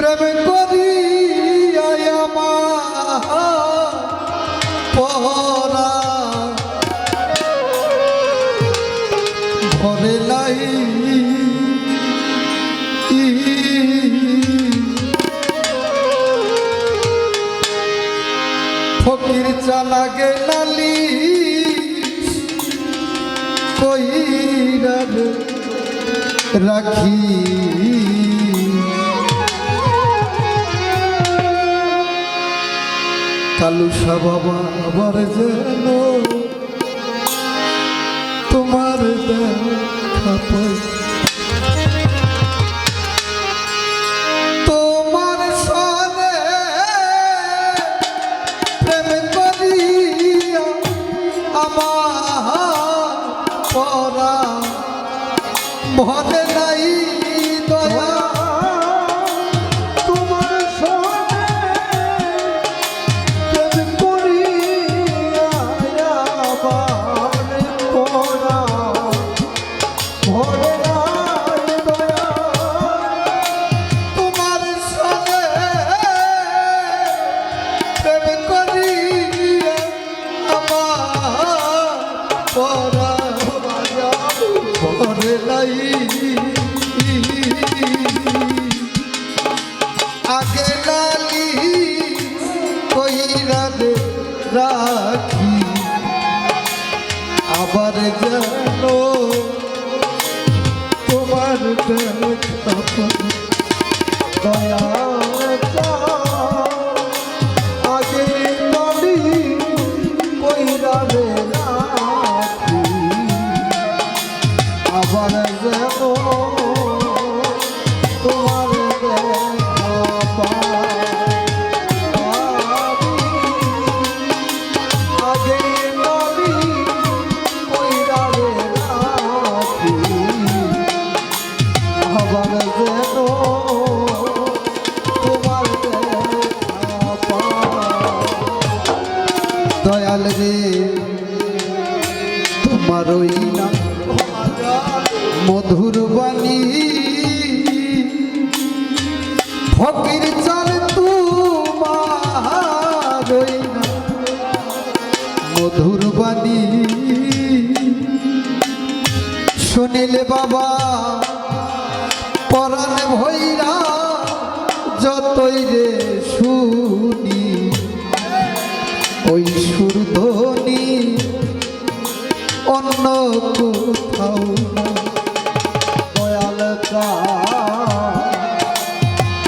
প্রেম করি আমা পরা ঘরে নাই ফকির চালা গেলালি কইরা রাখি লালুসা বাবা আবার যেন তোমার দেখা পাই। মনে নাই। ফকির চাল তোমার মধুর বাণী। শুনিলে বাবা, পরাণ ভৈরা, যতই রে শুনি, ওই সুর ধ্বনি অন্য কোথাও দয়াল কা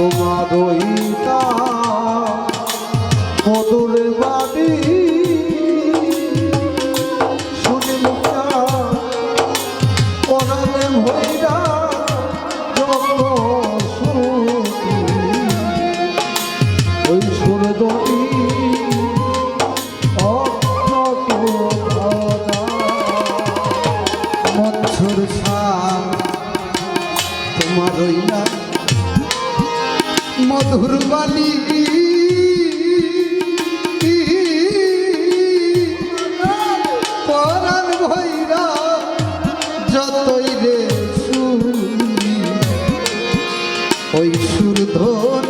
তোমার বাণী পরার ভৈরা যতই রে সুর ওই সুর ধর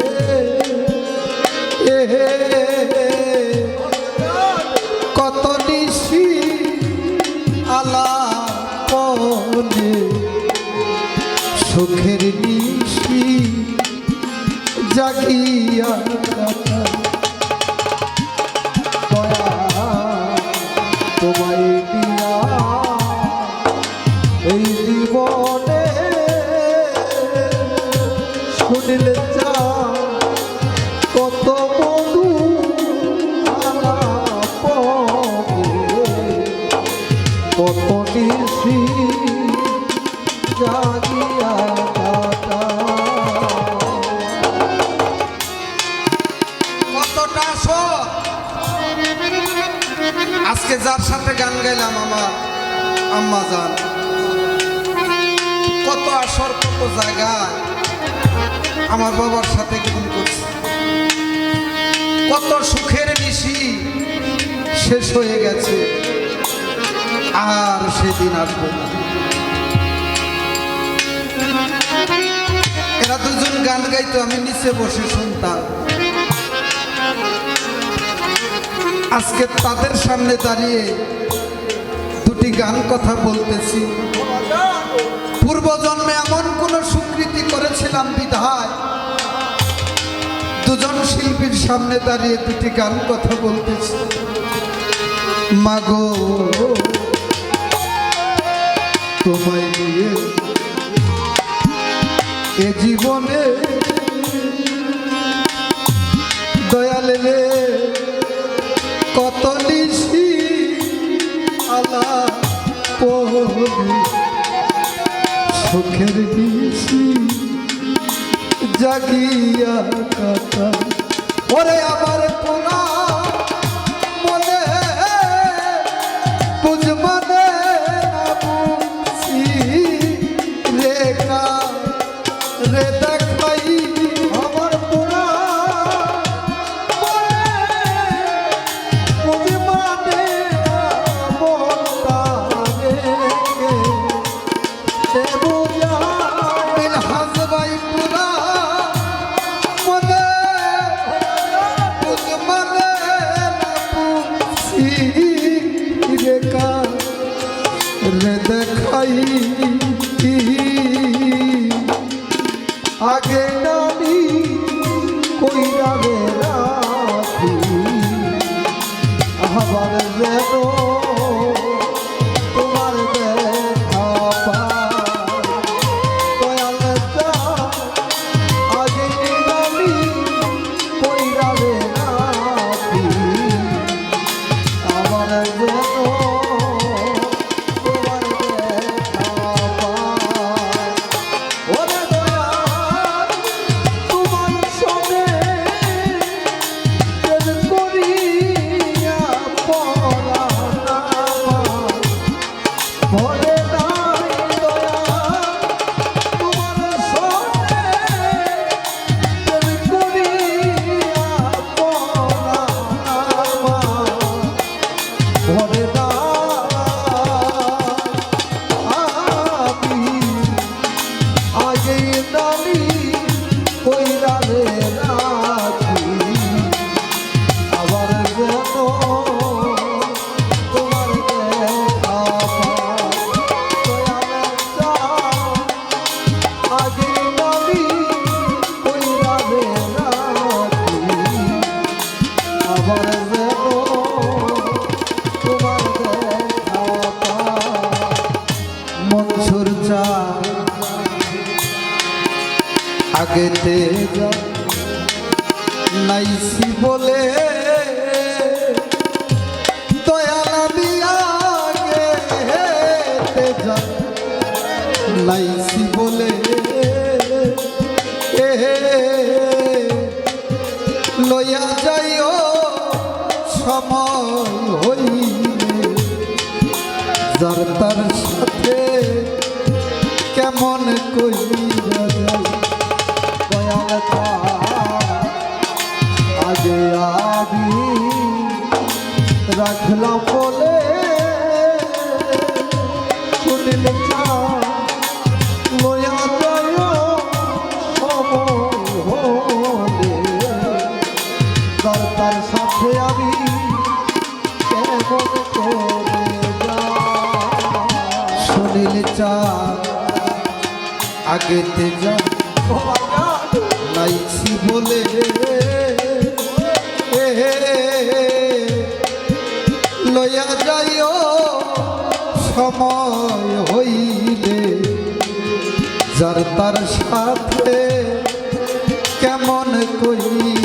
চোখের নিশি জাগিয়া তোমায় আজকে যার সাথে গান গাইলাম আমার আম্মা যান। কত আসর, কত জায়গায় আমার বাবার সাথে গান করছে। কত সুখের নিশি শেষ হয়ে গেছে। আর সেদিন আসবে না। এরা দুজন গান গাইতো, আমি নিচে বসে শুনতাম। আজকে তাদের সামনে দাঁড়িয়ে দুটি গান কথা বলতেছি। পূর্বজন্মে এমন কোন স্বীকৃতি করেছিলাম বিধায়। দুজন শিল্পীর সামনে দাঁড়িয়ে দুটি গান কথা বলতেছি। মাগো, তোমায় সুখের নিশি জাগিয়া কাটা। ওরে আমার পোনা আগেতে যা নাইসি বলে আগেতে যাইছি oh বলে লয়া যাইও সময় হইলে। যার তার সাথে কেমন কইলে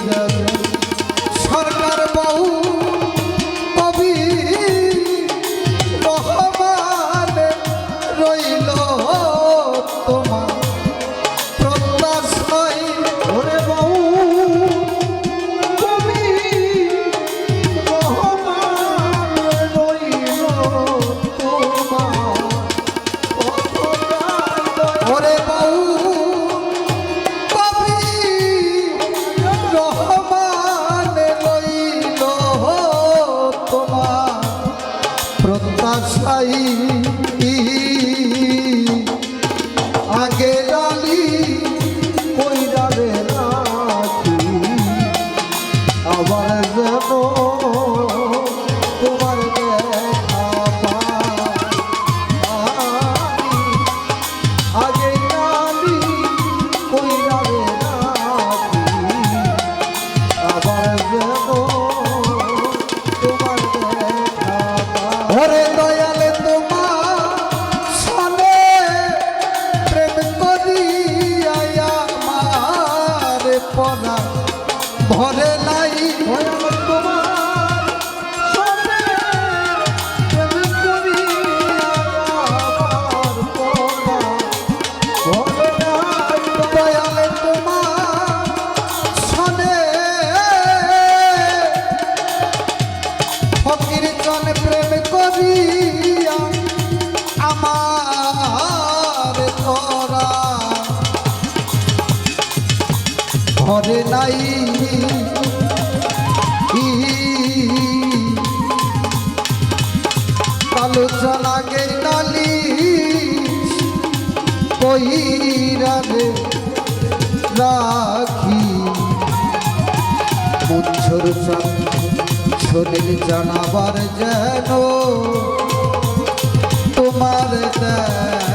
প্রত্যাশাই আলোচনা গে নালি কইরারে রাখি মুচ্ছর শরীর জানাবার যেন তোমার দেয়।